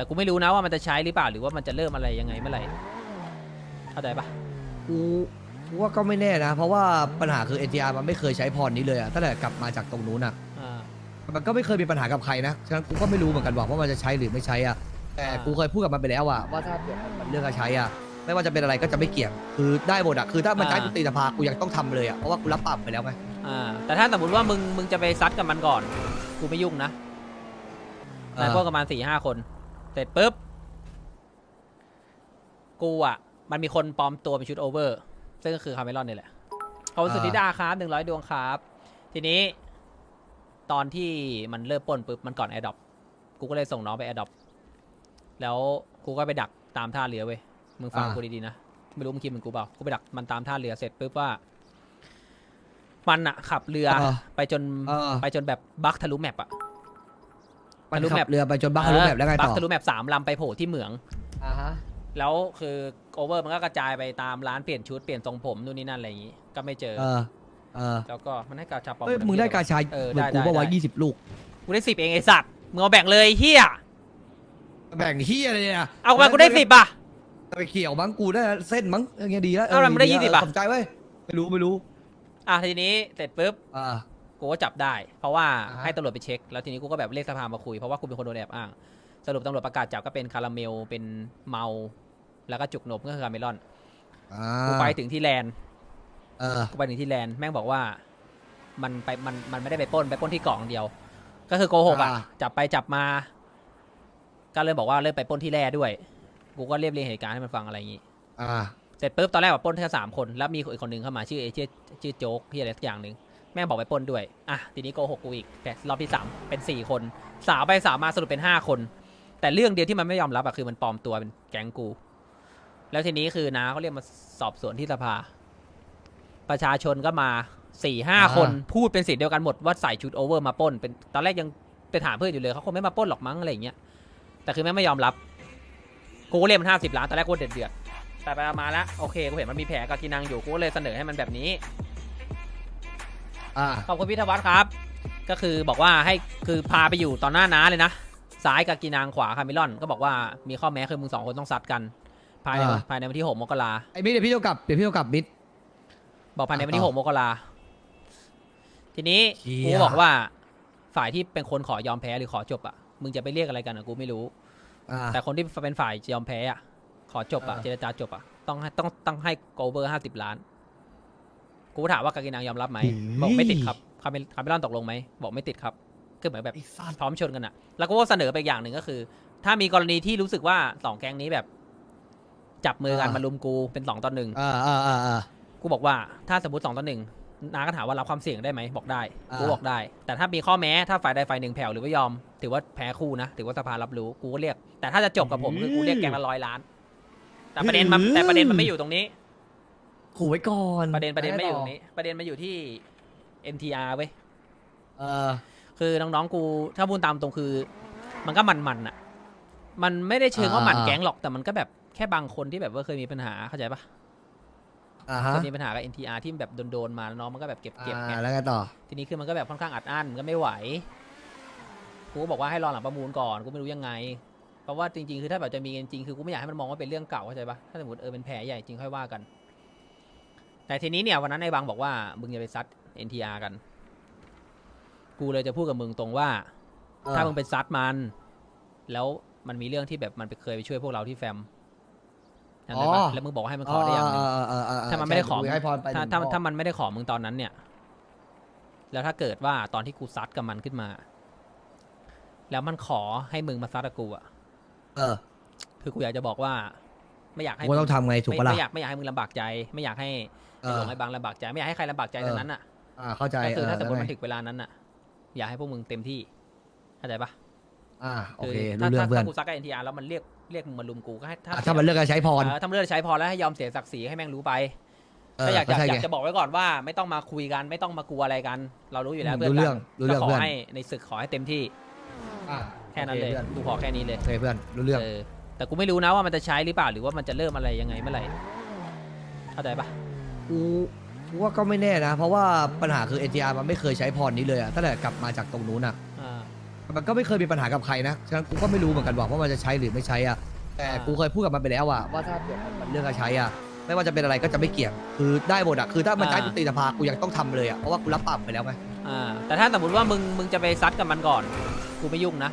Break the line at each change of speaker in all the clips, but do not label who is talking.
แต่กูไม่รู้นะว่ามันจะใช้หรือเปล่าหรือว่ามันจะเริ่มอะไรยังไงเมื่อไหร่เข้าใจปะ
กูกูว่าก็ไม่แน่นะ เพราะว่าปัญหาคือ NTR มันไม่เคยใช้พรนี้เลยอะตั้งแต่กลับมาจากตรงนู้นอะ
อ่า
มันก็ไม่เคยมีปัญหากับใครนะฉะนั้นกูก็ไม่รู้เหมือนกันว่าว่ามันจะใช้หรือไม่ใช้อะแต่
อ่า
กูเคยพูดกับมันไปแล้วอะว่าถ้าเกิดมันเรื่องการใช้อะไม่ว่าจะเป็นอะไรก็จะไม่เกี่ยงคือได้หมดอะคือถ้ามันใช้กูตีสภากูยังต้องทำเลยอะเพราะว่ากูรับปากไปแล้วไง
อ่าแต่ถ้าสมมติว่ามึงมึงจะไปซัดกับมันก่อน กูไม่ยุ่งนะนายพวกประมาณสี่ห้าคน เสร็จปุ๊บ กูอะ มันมีคนปลอมตัวเป็นชุดโอเวอร์ ซึ่งก็คือคาเมลอนนี่แหละขอบคุณสุดธิดาครับหนึ่งร้อยดวงครับ ทีนี้ ตอนที่มันเริ่มปล้นปุ๊บ มันก่อนแอดดอปกูก็เลยส่งน้องไปแอดดอปแล้วกูก็ไปดักตามท่าเรือเว้ย มึงฟังกูดีๆนะ ไม่รู้มึงคิดเหมือนกูเปล่า กูไปดักมันตามท่าเรือเสร็จปุ๊บว่า มันอะขับเรือ
เออ
ไปจน
เออ
ไปจนแบบบักทะลุแมปอะ
มัน
ทะลุ
ขั
แม
บ
ป
เรือไปจนบ้าทะลุแมปแล้วไง
บั
ต่
ก
อ
ทะลุแมปสามลำไปโผล่ที่เหมือง
อ่าฮะ
แล้วคือโอเวอร์มันก็กระจายไปตามร้านเปลี่ยนชุดเปลี่ยนทรงผมนู่นนี่นั่นอะไรอย่างงี้ ก็ไม่เจอ
เออ เออ
แล้วก็มันให้กาชาปอม
เฮ้ย
คนละ
มึงได้
เดียว
กาชา
เออ
เหมือน
ได้
กู
ได้
ก็ว่า
ได้
ยี่สิบลูก
กูได้สิบเองไอสัตว์มึงเอาแบ่งเลยเฮีย
แบ่งที่อะไรเนี่ย
เอาไปกูได้สิบอะ
ไปเกี่ยวมั้งกูได้เส้นมั้งอย่างเงี้ยดีแล้ว
เอาอะไรมึงได้
แว
20อะ
ขอบใจเว้ยไม่รู้ไม่รู้
อะทีนี้เสร็จปุ๊บ
อ่า
กูก็จับได้ เพราะว่า
อ่าฮะ
ให้ตำรวจไปเช็ค แล้วทีนี้กูก็แบบเรียกสภามาคุย เพราะว่ากูเป็นคนโดนแอบอ้าง สรุปตำรวจประกาศจับก็เป็นคาราเมล เป็นเมา แล้วก็จุกนมก็คือคาเมลอน
อ่า
กูไปถึงที่แลนด์
เออ
กูไปถึงที่แลนด์แม่งบอกว่า มันไปมันมันไม่ได้ไปปล้นไปปล้นที่เกาะอย่างเดียว ก็คือโกหกอะ
อ่า
จับไปจับมา ก็เลยบอกว่าเริ่มไปปล้นที่แร่ด้วย กูก็เรียบเรียงเหตุการณ์ให้มันฟังอะไรอย่างงี้
อ่า
เสร็จปุ๊บตอนแรกว่าปล้นแค่สามคน แล้วมีอีกคนหนึ่งเข้ามาชื่อเอชื่อชื่อโจ๊กพี่อะไรสักอย่างหนึ่ง แม่งบอกไปปล้นด้วย อะ ทีนี้โกหกกูอีกแต่รอบที่สามเป็นสี่คนสาวไปสาวมาสรุปเป็นห้าคน แต่เรื่องเดียวที่มันไม่ยอมรับอะคือมันปลอมตัวเป็นแก๊งกู แล้วทีนี้คือน้าเขาเรียกมาสอบสวนที่สภา ประชาชนก็มาสี่ห้า
อ่า
คนพูดเป็นเสียงเดียวกันหมดว่าใส่ชุดโอเวอร์มาปล้นเป็นตอนแรกยังไปถามเพื่อนอยู่เลยเขาคงไม่มาปล้นหรอกมั้งอะไรอย่างเงี้ยแต่คือแม่งไม่ยอมรับ กูก็เรียกมันห้าสิบล้านตอนแรกกูเดือดเดือดๆแต่ไปมาแล้วโอเคกูเห็นมันมีแผลกับกีนังอยู่กูก็เลยเสนอให้มันแบบนี้
อ่า
ขอบคุณพิทวัฒน์ครับ ก็คือบอกว่าให้คือพาไปอยู่ตอนหน้าน้าเลยนะซ้ายกับกีนางขวาคาเมิลอนก็บอกว่ามีข้อแม้คือมึงสองคนต้องซัดกัน ภายใน
อ่า
ภายในวันที่หกมกรา
ไอ้มิดเดี๋ยวพี่เท่ากับเดี๋ยวพี่เท่ากับมิด
บอกภายในวัน
อ่า
ที่
ต่
ห
อ
กมกราทีนี้
เชี่
กู
ย
บอกว่า ฝ่ายที่เป็นคนขอยอมแพ้หรือขอจบอะมึงจะไปเรียกอะไรกันอะกูไม่รู้
อ่า
แต่คนที่เป็นฝ่ายยอมแพ้อะขอจบอะ
อ่า
เจรจาจบอะต้องให้ต้องต้องให้โกเบอร์ห้าสิบล้าน กูถามว่ากากินังยอมรับไหมบอกไม่ติดครับคาเมคาเมลอนตกลงไหมบอกไม่ติดครับคือเหมือนแบบ
ไอ้สัตว์
พร้อมชนกันอะแล้วก็เสนอไปอีกอย่างหนึ่งก็คือ ถ้ามีกรณีที่รู้สึกว่าสองแก๊งนี้แบบ จับมือกันมาลุมกูเป็นสองต่อหนึ่ง
อ่าอ่าอ่าอ่า
กูบอกว่าถ้าสมมติสองต่อหนึ่งนาก็ถามว่ารับความเสี่ยงได้ไหมบอกได้
อ่า
กูบอกได้ แต่ถ้ามีข้อแม้ถ้าฝ่ายใดฝ่ายหนึ่งแผ่วหรือไม่ยอม ถือว่าแพ้คู่นะถือว่าสภารับรู้กูก็เรียก แต่ถ้าจะจบกับผมคือกูเรียกแกงละร้อยล้าน แต่ประเด็นมันแต่ประเด็นมันไม่อยู่ตรงนี้
ขู่ไว้ก่อน
ประเด็นประเด็นไม่อยู่ตรงนี้ ประเด็นมาอยู่ที่ MTR เว้ย
เออ
คือน้องๆกูถ้าพูดตามตรงคือ มันก็มันๆอะ มันไม่ได้เชิงว่าหมัน
อ่า
แก๊งหรอกแต่มันก็แบบแค่บางคนที่แบบว่าเคยมีปัญหาเข้าใจปะ
อ่าฮะ
เคยมีปัญหากับ NTR ที่แบบโดนๆมาแล้วน้องมันก็แบบเก็บเก็บไง
อ่าแล้วไงต่อ
ทีนี้คือมันก็แบบค่อนข้างอัดอั้นมันก็ไม่ไหว กูก็บอกว่าให้รอหลังประมูลก่อน กูไม่รู้ยังไง เพราะว่าจริงๆ คือถ้าแบบจะมีกันจริงคือกูไม่อยากให้มันมองว่าเป็นเรื่องเก่าเข้าใจปะถ้าสมมติเออเป็นแผลใหญ่จริงค่อยว่ากัน แต่ทีนี้เนี่ยวันนั้นไอ้บางบอกว่ามึงอย่าไปซัด NTR กัน กูเลยจะพูดกับมึงตรงว่า
เออ
ถ้ามึงเป็นซัดมัน แล้วมันมีเรื่องที่แบบมันไปเคยไปช่วยพวกเราที่แฟมจำได้ปะแล้วมึงบอกว่าให้มันขอได้อย่างหนึง
เเเถ้า
มันไม่ได้ขอ
ใช่ให้พรไป
ถ้า
หนึ่ง
ถ้า
ข้อ
ถ้ามันไม่ได้ขอมึงตอนนั้นเนี่ย แล้วถ้าเกิดว่าตอนที่กูซัดกับมันขึ้นมา แล้วมันขอให้มึงมาซัดกับกูอะ
เออ
คือกูอยากจะบอกว่า ไม่อยากให้
กูต้องทำไงถูก
ไม่
ปะล่ะ
ไม่อยากไม่อยากให้มึงลำบากใจ ไม่อยากให้
เอ
ไอ้
อ
หลงไอ้บางลำบากใจไม่อยากให้ใครลำบากใจ
เออ
ตอนนั้นอะ
อ่าเข้าใจ
ก็คือถ้าสมมติ
เแล้ว
มัน
ไง
ถึงเวลานั้นอะ อยากให้พวกมึงเต็มที่เข้าใจปะ
อ่าโอ
คือ
เค
ถ้า
รู้เรื่อง
ถ้า
เพื่อน
ถ้ากูซักกับ NTR แล้วมันเรียกเรียกมึงมาลุมกูก็ให้ถ้า
อะถ้ามันเลือกการใช้พร
เออถ้ามันเลือกใช้พอแล้วให้ยอมเสียศักดิ์ศรีให้แม่งรู้ไป
เออ
ก็อยาก
ก็
อยาก
ใช่
อยา
ไง
กจะบอกไว้ก่อนว่า ไม่ต้องมาคุยกันไม่ต้องมากลัวอะไรกัน เรารู้อยู่แล้ว
อืม
เพื่อน
รู้เรื่อง
กัน
รู้เรื่อง
ก็ข
เพื่
อ
อน
ให้ในศึกขอให้เต็มที่
อ่า
แค่นั้นเลย
โอค
กูขอแค่นี้เลย
เพื่อนโอเคเพื่อนรู้เรื่อง
เออแต่กูไม่รู้นะว่ามันจะใช้หรือเปล่าหรือว่ามันจะเริ่มอะไรยังไงเมื่อไหร่เข้าใจปะ
กูกูว่าก็ไม่แน่นะ เพราะว่าปัญหาคือ NTR มันไม่เคยใช้พรนี้เลยอะตั้งแต่กลับมาจากตรงนู้นอะ
อ่า
มันก็ไม่เคยมีปัญหากับใครนะฉะนั้นกูก็ไม่รู้เหมือนกันว่าว่ามันจะใช้หรือไม่ใช้อะแต่
อ่ากู
กูเคยพูดกับมันไปแล้วอะว่าถ้าเกิดมันเรื่องการใช้อะไม่ว่าจะเป็นอะไรก็จะไม่เกี่ยงคือได้หมดอะคือถ้ามันใช้กูตีสภากูยังต้องทำเลยอะเพราะว่ากูรับปากไปแล้วไง
อ่า แต่ถ้าสมมติว่ามึงมึงจะไปซัดกับมันก่อน กูไม่ยุ่งนะ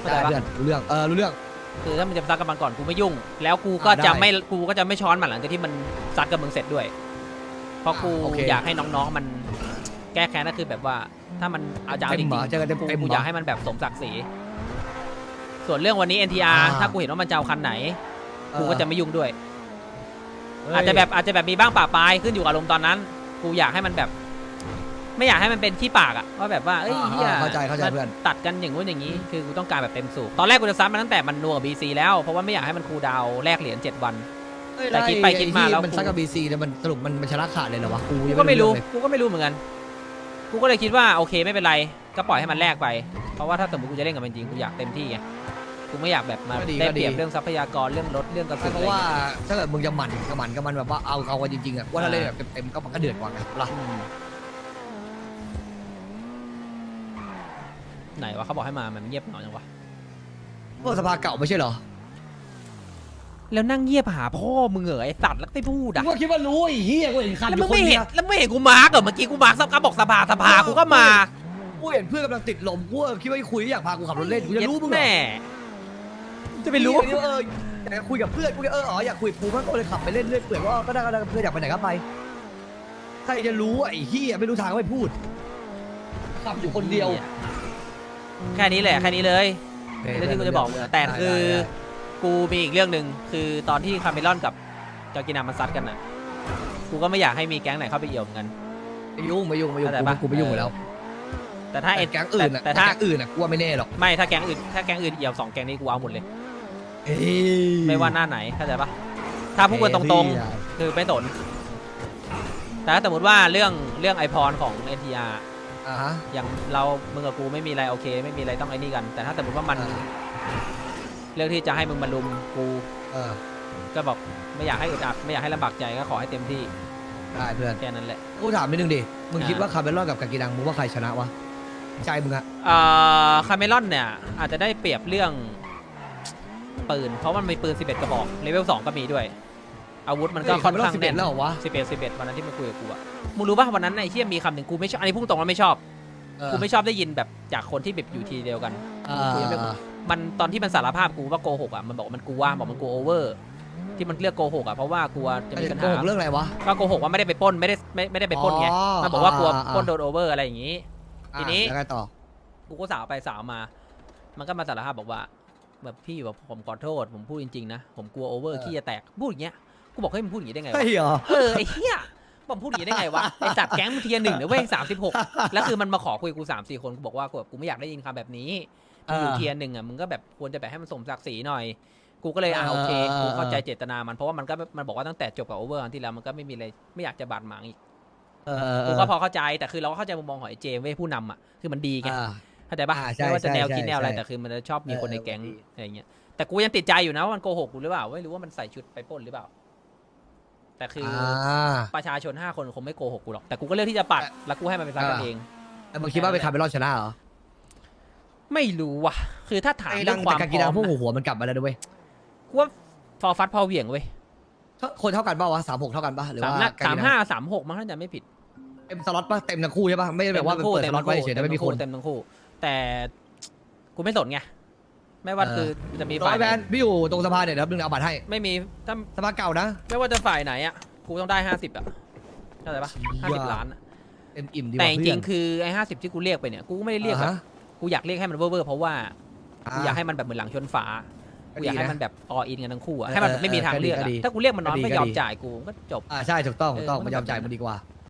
เข้าใจ
ได้
ปะ
เพื่อนรู้เรื่อง เออรู้เรื่อง
คือถ้ามึงจะไปซัดกับมันก่อนกูไม่ยุ่ง แล้วกูก็
อ่าได้
จะไม่กูก็จะไม่ช้อนมันหลังจากที่มันซัดกับมึงเสร็จด้วย เพราะกู
อ่าโอเค
อยากให้น้องๆมันแก้แค้นก็คือแบบว่า ถ้ามันเอาจะเอาจ
เต็
ริ
ม
ง
เหรอเจอกัน
ๆ
เต็ม
กู
เต็ม
กู
เหรอ
อยากให้มันแบบสมศักดิ์ศรีส่วนเรื่องวันนี้ NTR
อ่า
ถ้ากูเห็นว่ามันจะเอาคันไหน กูก็
เออ
จะไม่ยุ่งด้วย
เฮ้ย
อาจจะแบบอาจจะแบบมีบ้างป่าปลายขึ้นอยู่กับอารมณ์ตอนนั้น กูอยากให้มันแบบ ไม่อยากให้มันเป็นขี้ปากอะว่าแบบว่าเอ้ย
อ่า
เฮีย
เข้าใจเข้าใจเพื่อน
ตัดกันอย่างงู้นอย่างนี้คือกูต้องการแบบเต็มสูบตอนแรกกูจะซัดมันตั้งแต่มันนัวกับบีซีแล้วเพราะว่าไม่อยากให้มันคูลดาวน์แลกเหรียญเจ็ดวันแต่คิดไปคิดมาแล้ว
มันซักกับบีซีเนี่ยมันสรุปมันมันชนะขาดเลยเหรอวะกู
กู
ยัง
ก็ไม่รู้
เองเลย
กูก็ไม่รู้เหมือนกันกูก็เลยคิดว่าโอเคไม่เป็นไรก็ปล่อยให้มันแลกไป เพราะว่าถ้าสมมติกูจะเล่นกับมันจริงกูอยากเต็มที่ไงกูไม่อยากแบบมาได้เปรียบเรื่องทรัพยากรเรื่องรถเรื่องกระสุน
เพ
อะไร
ราะว่า
เงี้ย
ถ้าเกิดมึงจะหมั่นกับหมั่นกับมันแบบว่าเอาเอากันจริงๆอะว่าถ้าเล่นแบบเต็มๆก็มันก็เดือดกว่าไงล่ะ
ไหนวะเขาบอกให้มา มันเงียบเหงาจังวะ
พวกสภาเก่าไม่ใช่เหรอ
แล้วนั่งเงียบหาพ่อมึงเหรอไอสัตว์แล้วไม่พูด
กู
อะ
ก็คิดว่ารู้ไอ้เหี้ยกูเห็นคัน
แล้ว
อ
มึ
ยู่
ง
คน
ไม่
เดี
เห็
ย
น
ว
แล้วไม่เห็นกูมาร์กเหรอเมื่อกี้กูมาร์กซับกบอกสภาสภากูก็มา
กูเห็นเพื่อนกำลังติดลมกูก็คิดว่าคุยอยากพากูขับรถเล่นกูจะรู้มึงเหรอ
แม่จะไปรู้
เอออยากคุยกับเพื่อนกูก็เอออ๋ออยากคุยกับกูก็เลยขับไปเล่นเรื่อยเปื่อยว่าก็ได้ก็ได้เพื่อนอยากไปไหนก็ไปใครจะรู้ไอ้เหี้ยไม่รู้ทางก็ไม่พูดขับอยู่คนเดียว
แค่นี้แหละแค่นี้เลยเรื่องที่กูจะบอกมึงอะแต่คือ กูมีอีกเรื่องหนึ่งคือตอนที่คาเมลอนกับจอร์กินามันซัดกันน่ะกูก็ไม่อยากให้มีแก๊งไหนเข้าไปเอี่ยวเหมือนกัน
ไม่ยุ่งไม่ยุ่งไม่ยุ่ง
เข้าใจปะ
กูไม่ยุ่งอยู่แล้ว
แต่ถ้า
แต่
เอ็ด
แก๊งอื่นอะ
แต่
แต่
ถ้า
แก๊งอื่นอะกูว่าไม่แน่หรอก
ไม่ถ้าแก๊งอื่นถ้าแก๊งอื่นเอี่ยวสองแก๊งนี้กูเอาหมดเลย
เอ้ย
ไม่ว่าหน้าไหนเข้าใจปะถ้าพูดกันตรงๆ คือไม่สนแต่ถ้าสมมติว่าเรื่องเรื่องไอพรของ NTR
ๆ อ่าฮะ
อย่างเรามึงกับกูไม่มีอะไรโอเค ไม่มีอะไรต้องไอ้นี่กัน แต่ถ้าสมมติว่ามัน
อ่า
เรื่องที่จะให้มึงมาลุมกู
เออ
ก็บอกไม่อยากให้อึดอัดไม่อยากให้ลำบากใจก็ขอให้เต็มที่
ได้เพื่อน
แค่นั้นแหละ
กูถามนิดนึงดิ มึง
อ่า
คิดว่าคาร์เมลอนกับกากินังมึงว่าใครชนะวะ ใจมึงอะ
เอ่อคาเมลอนเนี่ยอาจจะได้เปรียบเรื่องปืน เพราะมันมีปืน 11 กระบอกเลเวล2ก็มีด้วย อาวุธมันก็ค่อนข้าง
สิบ
แน่
เอ็ด
น
แล้วเหรอวะ
11 11วันนั้นที่มันคุยกับกูอะมึงรู้ป่ะวันนั้นไอ้เชี่ยมีคำหนึ่งกูไม่ชอบอันนี้พุ่งตรงว่าไม่ชอบ
เออ
กูไม่ชอบได้ยินแบบจากคนที่แบบอยู่ทีเดียวกัน
อ่า
กูยังไม่มันตอนที่มันสารภาพกูว่าโกหกอะมันบอกว่ามันกลัวบอกมันกลัวโอเวอร์ที่มันเลือกโกหกอะเพราะว่ากลัวจะ
จะ
มี
มี
ปัญ
โก
หา
หกเรื่องอะไรวะ
ก็โกหกว่าไม่ได้ไปปล้นไม่ได้ไม่ไม่ได้ไปปล้นไง
อ๋อ
มันบอกว่ากลัว
อ่าอ่า
ปล้นโดนโอเวอร์อะไรอย่างงี้ ทีนี้
อะแล้วไงต่อ
กูก็สาวไปสาวมา มันก็มาสารภาพบอกว่า แบบพี่แบบผมขอโทษ ผมพูดจริงๆนะผมกลัวโอเวอร์
เออ
ขี้จะแตกพูดอย่างเงี้ย กูบอกให้มึงพูดอย่างงี้ได้ไง
ใช่
วะ
เหรอ
เออไอ้เหี้ยผมพูดอย่างงี้ได้ไงวะไอ้จัดแก๊งมึงเทียร์หนึ่งนะเว้ยสามสิบหกแล้วคือมันมาขอคุยกูสามสี่คนกูบอกว่ากูแบบกูไม่อยากได้ยินคำแบบนี้มึงอยู่
เออ
เทียร์หนึ่งอะมึงก็แบบควรจะแบบให้มันสมศักดิ์ศรีหน่อย กูก็เลยอ่า
เออ
โอเค
เออ
กูเข้าใจ
เออ
เจตนามันเพราะว่ามันก็มันบอกว่าตั้งแต่จบกับโอเวอร์ครั้งที่แล้วมันก็ไม่มีอะไรไม่อยากจะบาดหมางอีก
เออเออเอ
กู
อ
ก็พอเข้าใจแต่คือเราก็เข้าใจมุมมองของไอ้เจมเว้ยผู้นำอะคือมันดีไง
อ่า
เข้าใจปะ
อ่าใช่
ไม่ว่าจะ
ใช่
แนวคิด
ใช่
แนวอะไร
ใช่
แต่คือมันจะชอบมีคนในแก๊ง
เออ
อะไรเงี้ยแต่กูยังติดใจอยู่นะว่ามันโกหกกูหรือเปล่าไม่รู้ว่ามันใส่ชุดไปปล้นหรือเปล่า แต่คืออ
อ่า
ประชาชนห้าคนคงไม่โกหกกูหรอก แต่กูก็เลือกที่จะปัด
แต่
แล้วกูให้มันไปซักกัน
อ่า
เอง
แล้วมึงคิดว่าเป็นคาร์เมลอนชนะเหรอ
ไม่รู้ว่ะ คือถ้าถาม
ไอ้
เรื่
ดั
องงค
แต่
วาม
กา
พ
กิ
ร้
นั
องม
พวก
นะ
หัวมันกลับมาแล้วด้วย
กูว่าฟอร์ฟัดพอเหวี่ยงเว้ย
คนเท่ากันป่าวะสามหกเท่ากันป่ะหรือ
สาม
ว่า
นัด
กา
สาม
กินัง
ห้าสามหกมั้งถ้าจะไม่ผิด
เต็มสล็อตป่ะเต็มทั้งคู่ใช่ป่ะไม่ได้แบบว่าเป็นเปิดสล็อตไว้เฉยๆแต่ไม่มีคน
เต็มทั้งคู่ แต่กูไม่สนไง ไม่ว่า
เออ
คือจะมี
ร้
ฝ่า
อยย
ไห
แบ
น
นพี่อยู่ตรงสะพานเนี่ยเดี๋ยวนึงเอาบัตรให้
ไม่มีถ้า
สะพานเก่านะ
ไม่ว่าจะฝ่ายไหนอะกูต้องได้ห้าสิบอะเข้าใจปะ
เชี่
ห้าสิบ
ย
ล้านอะ
เต็มอิ่มดี
แต่
ว่ะ
จ
เพื่
ริ
อน
งๆคือไอ้ห้าสิบที่กูเรียกไปเนี่ยกูไม่ได้เรียกแบบ
อ่าฮะ
กูอยากเรียกให้มันเวอร์ๆเพราะว่ากูอยากให้มันแบบเหมือนหลังชนฝา
ก็
กู
ดี
อยากให้
นะ
มันแบบออินกันทั้งคู่อะ
เออ
ให้มันแบบไม่มีทางเลือก
ก็
อะ
ดี
ถ้ากูเรียกมันน้อย
ก็ดี
ไม่
ก็
ยอม
ดี
จ่ายกูก็จบ
อ่าใช่ถูกต้องถูกต้อง
เออ
มันยอมจ่ายมันดีกว่า